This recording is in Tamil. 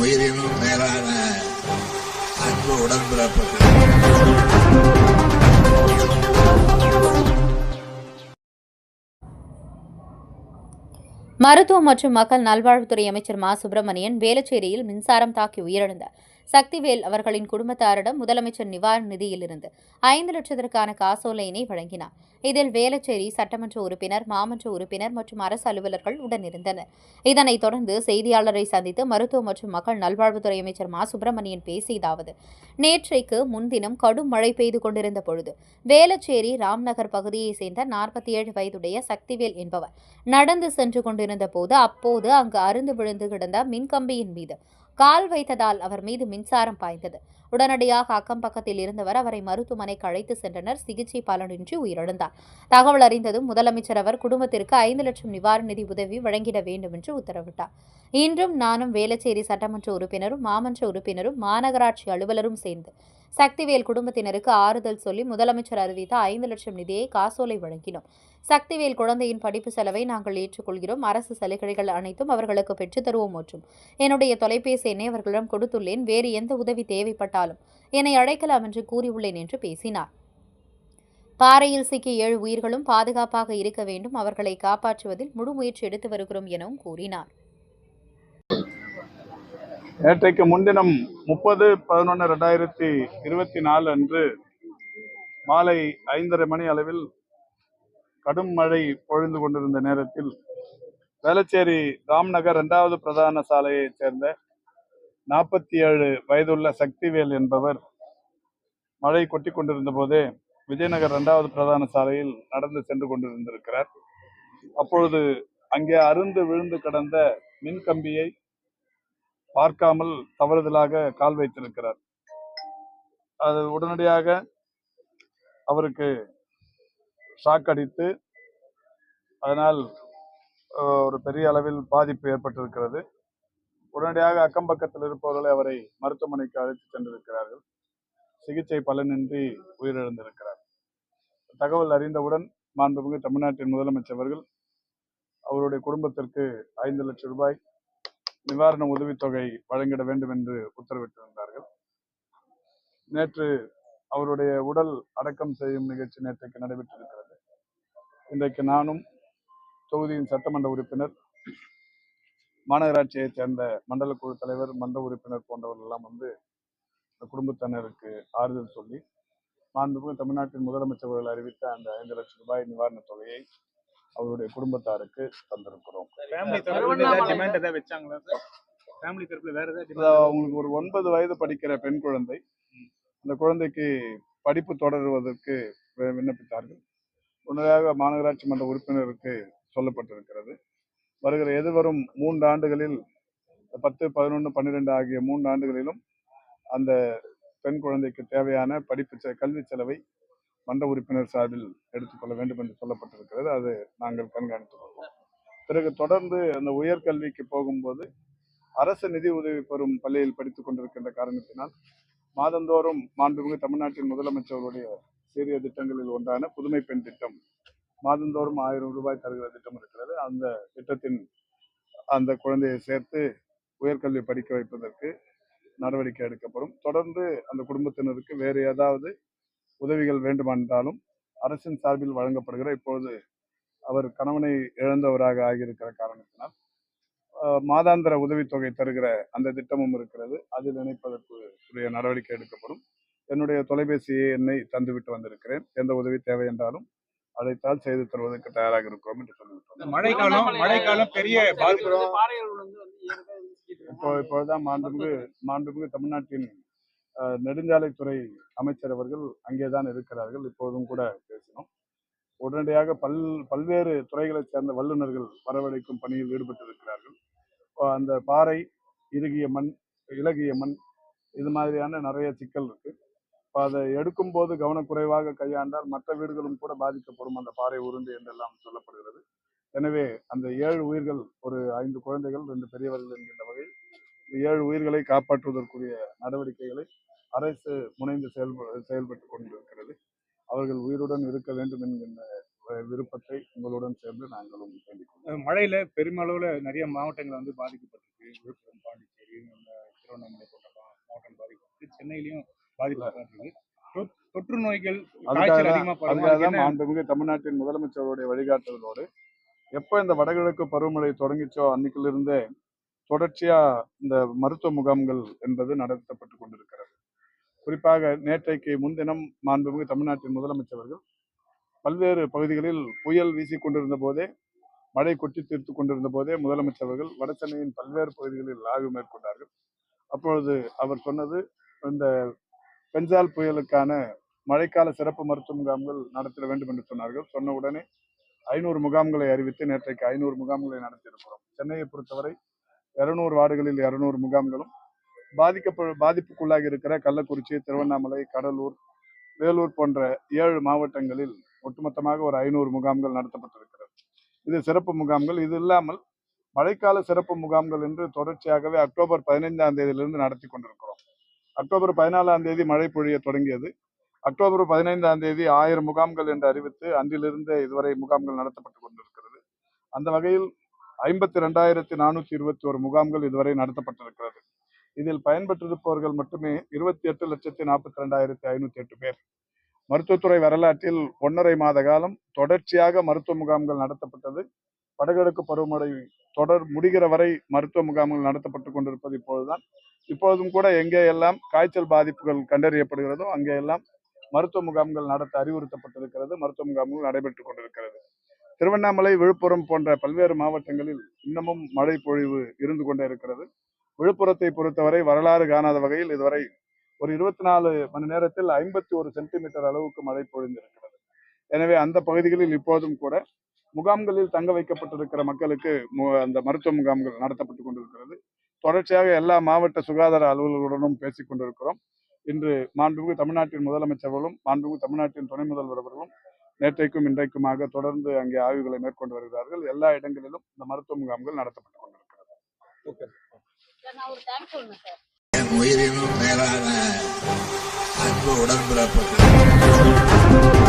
உயிரினும் மேலான அன்பு உடன்பிறப்புகள். மருத்துவம் மற்றும் மக்கள் நல்வாழ்வுத்துறை அமைச்சர் மா சுப்பிரமணியன் வேலச்சேரியில் மின்சாரம் தாக்கி உயிரிழந்தார். சக்திவேல் அவர்களின் குடும்பத்தாரிடம் முதலமைச்சர் நிவாரண நிதியிலிருந்து ஐந்து லட்சத்திற்கான காசோலையினை வழங்கினார். இதில் வேலச்சேரி சட்டமன்ற உறுப்பினர் மாமன்ற உறுப்பினர் மற்றும் அரசு அலுவலர்கள் உடனிருந்தனர். இதனைத் தொடர்ந்து செய்தியாளரை சந்தித்து மருத்துவ மற்றும் மக்கள் நல்வாழ்வுத்துறை அமைச்சர் மா. சுப்பிரமணியன் பேசியதாவது நேற்றைக்கு முன்தினம் கடும் மழை பெய்து கொண்டிருந்த பொழுது வேலச்சேரி ராம்நகர் பகுதியைச் சேர்ந்த நாற்பத்தி ஏழு வயதுடைய சக்திவேல் என்பவர் நடந்து சென்று கொண்டிருந்த போது அப்போது அங்கு அருந்து விழுந்து கிடந்த மின்கம்பியின் மீது கால் வைத்ததால் அவர் மீது மின்சாரம் பாய்ந்தது. உடனடியாக அக்கம் பக்கத்தில் இருந்தவர் அவரை மருத்துவமனைக்கு அழைத்து சென்றனர். சிகிச்சை பலனின்றி உயிரிழந்தார். தகவல் அறிந்ததும் முதலமைச்சர் அவர் குடும்பத்திற்கு ஐந்து லட்சம் நிவாரண நிதி உதவி வழங்கிட வேண்டும் என்று உத்தரவிட்டார். இன்றும் நானும் வேளச்சேரி சட்டமன்ற உறுப்பினரும் மாமன்ற உறுப்பினரும் மாநகராட்சி அலுவலரும் சேர்ந்து சக்திவேல் குடும்பத்தினருக்கு ஆறுதல் சொல்லி முதலமைச்சர் அறிவித்த ஐந்து லட்சம் நிதியை காசோலை வழங்கினோம். சக்திவேல் குழந்தையின் படிப்பு செலவை நாங்கள் ஏற்றுக்கொள்கிறோம். அரசு சலுகைகள் அனைத்தும் அவர்களுக்கு பெற்றுத் தருவோம் மற்றும் என்னுடைய தொலைபேசி எண்ணை அவர்களிடம் கொடுத்துள்ளேன். வேறு எந்த உதவி தேவைப்பட்டாலும் என்னை அழைக்கலாம் என்று கூறியுள்ளேன் என்று பேசினார். பாறையில் சிக்கிய ஏழு உயிர்களும் பாதுகாப்பாக இருக்க வேண்டும். அவர்களை காப்பாற்றுவதில் முழு முயற்சி எடுத்து வருகிறோம் எனவும் கூறினார். நேற்றைக்கு முன்தினம் முப்பது பதினொன்று ரெண்டாயிரத்தி இருபத்தி நாலு அன்று மாலை ஐந்தரை மணி அளவில் கடும் மழை பொழிந்து கொண்டிருந்த நேரத்தில் வேளச்சேரி ராம்நகர் இரண்டாவது பிரதான சாலையைச் சேர்ந்த நாற்பத்தி ஏழு வயதுள்ள சக்திவேல் என்பவர் மழை கொட்டி கொண்டிருந்த போதே விஜயநகர் இரண்டாவது பிரதான சாலையில் நடந்து சென்று கொண்டிருந்திருக்கிறார். அப்பொழுது அங்கே அருந்து விழுந்து கிடந்த மின் கம்பியை பார்க்காமல் தவறுதலாக கால் வைத்திருக்கிறார். அது உடனடியாக அவருக்கு ஷாக் அடித்து அதனால் ஒரு பெரிய அளவில் பாதிப்பு ஏற்பட்டிருக்கிறது. உடனடியாக அக்கம் பக்கத்தில் இருப்பவர்களை அவரை மருத்துவமனைக்கு அழைத்து சென்றிருக்கிறார்கள். சிகிச்சை பலனின்றி உயிரிழந்திருக்கிறார். தகவல் அறிந்தவுடன் மாண்புமிகு தமிழ்நாட்டின் முதலமைச்சர் அவர்கள் அவருடைய குடும்பத்திற்கு ஐந்து லட்சம் ரூபாய் நிவாரண உதவித்தொகை வழங்கிட வேண்டும் என்று உத்தரவிட்டிருந்தார்கள். நேற்று அவருடைய உடல் அடக்கம் செய்யும் நிகழ்ச்சி நேற்றைக்கு நடைபெற்றிருக்கிறது. இன்றைக்கு நானும் தொகுதியின் சட்டமன்ற உறுப்பினர் மாநகராட்சியைச் சேர்ந்த மண்டல குழு தலைவர் மன்ற உறுப்பினர் போன்றவர்கள் எல்லாம் வந்து இந்த குடும்பத்தினருக்கு ஆறுதல் சொல்லி மாண்புமிகு தமிழ்நாட்டின் முதலமைச்சர் அவர்கள் அறிவித்த அந்த ஐந்து லட்சம் ரூபாய் நிவாரணத் தொகையை அவருடைய குடும்பத்தாருக்கு தந்திருக்கிறோம். ஃபேமிலி தரப்புல ஏதாவது டிமாண்ட் ஏதாவது வச்சாங்களா சார் ஃபேமிலி தரப்புல வேற ஏதாவது அது டிமாண்ட் அவங்களுக்கு ஒரு ஒன்பது வயது படிக்கிற பெண் குழந்தை. அந்த குழந்தைக்கு படிப்பு தொடருவதற்கு விண்ணப்பித்தார்கள். உடனடியாக மாநகராட்சி மன்ற உறுப்பினருக்கு சொல்லப்பட்டிருக்கிறது. வருகிற எதிர்வரும் மூன்று ஆண்டுகளில் பத்து பதினொன்று பன்னிரெண்டு ஆகிய மூன்று ஆண்டுகளிலும் அந்த பெண் குழந்தைக்கு தேவையான படிப்பு செ- கல்வி செலவை மன்ற உறுப்பினர் சார்பில் எடுத்துக்கொள்ள வேண்டும் என்று சொல்லப்பட்டிருக்கிறது. அது நாங்கள் கண்காணித்துக் கொள்வோம். பிறகு தொடர்ந்து அந்த உயர்கல்விக்கு போகும்போது அரசு நிதி உதவி பெறும் பள்ளியில் படித்துக் கொண்டிருக்கின்ற காரணத்தினால் மாதந்தோறும் மாண்புமிகு தமிழ்நாட்டின் முதலமைச்சருடைய சீரிய திட்டங்களில் ஒன்றான புதுமை பெண் திட்டம் மாதந்தோறும் ஆயிரம் ரூபாய் தருகிற திட்டம் இருக்கிறது. அந்த திட்டத்தின் அந்த குழந்தையை சேர்த்து உயர்கல்வி படிக்க வைப்பதற்கு நடவடிக்கை எடுக்கப்படும். தொடர்ந்து அந்த குடும்பத்தினருக்கு வேறு ஏதாவது உதவிகள் வேண்டுமென்றாலும் அரசின் சார்பில் வழங்கப்படுகிற இப்பொழுது அவர் கணவனை இழந்தவராக ஆகியிருக்கிற காரணத்தினால் மாதாந்திர உதவித்தொகை தருகிற அந்த திட்டமும் இருக்கிறது. அதில் இணைப்பதற்கு உரிய நடவடிக்கை எடுக்கப்படும். என்னுடைய தொலைபேசி எண்ணை தந்துவிட்டு வந்திருக்கிறேன். எந்த உதவி தேவை என்றாலும் அழைத்தால் செய்து தருவதற்கு தயாராக இருக்கிறோம் என்று சொல்லிவிட்டோம். மழை காலம் மழை காலம் பெரிய இப்போ இப்பொழுதுதான் மாண்புமிகு மாண்புமிகு தமிழ்நாட்டின் நெடுஞ்சாலைத்துறை அமைச்சர் அவர்கள் அங்கேதான் இருக்கிறார்கள். இப்போதும் கூட பேசினோம். உடனடியாக பல் பல்வேறு துறைகளைச் சேர்ந்த வல்லுநர்கள் வரவழைக்கும் பணியில் ஈடுபட்டிருக்கிறார்கள். அந்த பாறை இறுகிய மண் இலகிய மண் இது மாதிரியான நிறைய சிக்கல் இருக்கு. இப்போ அதை எடுக்கும்போது கவனக்குறைவாக கையாண்டால் மற்ற வீடுகளும் கூட பாதிக்கப்படும் அந்த பாறை உருண்டு என்றெல்லாம் சொல்லப்படுகிறது. எனவே அந்த ஏழு உயிர்கள் ஒரு ஐந்து குழந்தைகள் ரெண்டு பெரியவர்கள் என்கின்ற வகையில் ஏழு உயிர்களை காப்பாற்றுவதற்குரிய நடவடிக்கைகளை அரசு முனைந்து செயல்ப செயல்பட்டு கொண்டிருக்கிறது. அவர்கள் உயிருடன் இருக்க வேண்டும் என்கின்ற விருப்பத்தை உங்களுடன் சேர்ந்து நாங்களும் வேண்டிக் கொள்கிறோம். மழையில பெருமளவுல நிறைய மாவட்டங்கள் வந்து பாதிக்கப்பட்டிருக்கு. விழுப்புரம் பாண்டிச்சேரி சென்னையிலயும் பாதிப்பு காட்டுது தொ- தொற்று நோய்கள் அதுக்காக மாண்புமிகு தமிழ்நாட்டின் முதலமைச்சருடைய வழிகாட்டுதலோடு எப்போ இந்த வடகிழக்கு பருவமழை தொடங்கிச்சோ அன்னைக்கிலிருந்தே தொடர்ச்சியா இந்த மருத்துவ முகாம்கள் என்பது நடத்தப்பட்டு கொண்டிருக்கிறது. குறிப்பாக நேற்றைக்கு முன்தினம் மாண்புமிகு தமிழ்நாட்டின் முதலமைச்சர்கள் பல்வேறு பகுதிகளில் புயல் வீசிக் கொண்டிருந்த போதே மழை கொட்டி தீர்த்து கொண்டிருந்த போதே முதலமைச்சர்கள் வடசென்னையின் பல்வேறு பகுதிகளில் ஆய்வு மேற்கொண்டார்கள். அப்பொழுது அவர் சொன்னது இந்த பெஞ்சால் புயலுக்கான மழைக்கால சிறப்பு மருத்துவ முகாம்கள் நடத்திட வேண்டும் என்று சொன்னார்கள். சொன்ன உடனே ஐநூறு முகாம்களை அறிவித்து நேற்றைக்கு ஐநூறு முகாம்களை நடத்தியிருக்கிறோம். சென்னையை பொறுத்தவரை இருநூறு வார்டுகளில் இருநூறு முகாம்களும் பாதிக்கப்ப பாதிப்புக்குள்ளாகி இருக்கிற கள்ளக்குறிச்சி திருவண்ணாமலை கடலூர் வேலூர் போன்ற ஏழு மாவட்டங்களில் ஒட்டுமொத்தமாக ஒரு ஐநூறு முகாம்கள் நடத்தப்பட்டிருக்கிறது. இது சிறப்பு முகாம்கள். இது இல்லாமல் மழைக்கால சிறப்பு முகாம்கள் என்று தொடர்ச்சியாகவே அக்டோபர் பதினைந்தாம் தேதியிலிருந்து நடத்தி கொண்டிருக்கிறோம். அக்டோபர் பதினாலாம் தேதி மழை பொழிய தொடங்கியது. அக்டோபர் பதினைந்தாம் தேதி ஆயிரம் முகாம்கள் என்று அறிவித்து அன்றிலிருந்து இதுவரை முகாம்கள் நடத்தப்பட்டு கொண்டிருக்கிறது. அந்த வகையில் ஐம்பத்தி ரெண்டாயிரத்தி நானூற்றி இருபத்தி ஒரு முகாம்கள் இதுவரை நடத்தப்பட்டிருக்கிறது. இதில் பயன்பெற்றிருப்பவர்கள் மட்டுமே இருபத்தி எட்டு லட்சத்தி நாற்பத்தி ரெண்டாயிரத்தி ஐநூத்தி எட்டு பேர். மருத்துவத்துறை வரலாற்றில் ஒன்றரை மாத காலம் தொடர்ச்சியாக மருத்துவ முகாம்கள் நடத்தப்பட்டது. வடகிழக்கு பருவமழை தொடர் முடிகிற வரை மருத்துவ முகாம்கள் நடத்தப்பட்டு கொண்டிருப்பது இப்பொழுதுதான். இப்பொழுதும் கூட எங்கே எல்லாம் காய்ச்சல் பாதிப்புகள் கண்டறியப்படுகிறதோ அங்கே எல்லாம் மருத்துவ முகாம்கள் நடத்த அறிவுறுத்தப்பட்டிருக்கிறது. மருத்துவ முகாம்கள் நடைபெற்று கொண்டிருக்கிறது. திருவண்ணாமலை விழுப்புரம் போன்ற பல்வேறு மாவட்டங்களில் இன்னமும் மழை பொழிவு இருந்து கொண்டே இருக்கிறது. விழுப்புரத்தை பொறுத்தவரை வரலாறு காணாத வகையில் இதுவரை ஒரு இருபத்தி நாலு மணி நேரத்தில் ஐம்பத்தி ஒரு சென்டிமீட்டர் அளவுக்கு மழை பொழிந்திருக்கிறது. எனவே அந்த பகுதிகளில் இப்போதும் கூட முகாம்களில் தங்க வைக்கப்பட்டிருக்கிற மக்களுக்கு மு- அந்த மருத்துவ முகாம்கள் நடத்தப்பட்டு கொண்டிருக்கிறது. தொடர்ச்சியாக எல்லா மாவட்ட சுகாதார அலுவலர்களுடனும் பேசிக் கொண்டிருக்கிறோம். இன்று மாண்புமிகு தமிழ்நாட்டின் முதலமைச்சர்களும் மாண்புமிகு தமிழ்நாட்டின் துணை முதல்வர் அவர்களும் நேற்றைக்கும் இன்றைக்குமாக தொடர்ந்து அங்கே ஆய்வுகளை மேற்கொண்டு வருகிறார்கள். எல்லா இடங்களிலும் இந்த மருத்துவ முகாம்கள் நடத்தப்பட்டு கொண்டிருக்கிறது. உயிரினும் மேலான அன்பு உடன்பிறப்புகள்.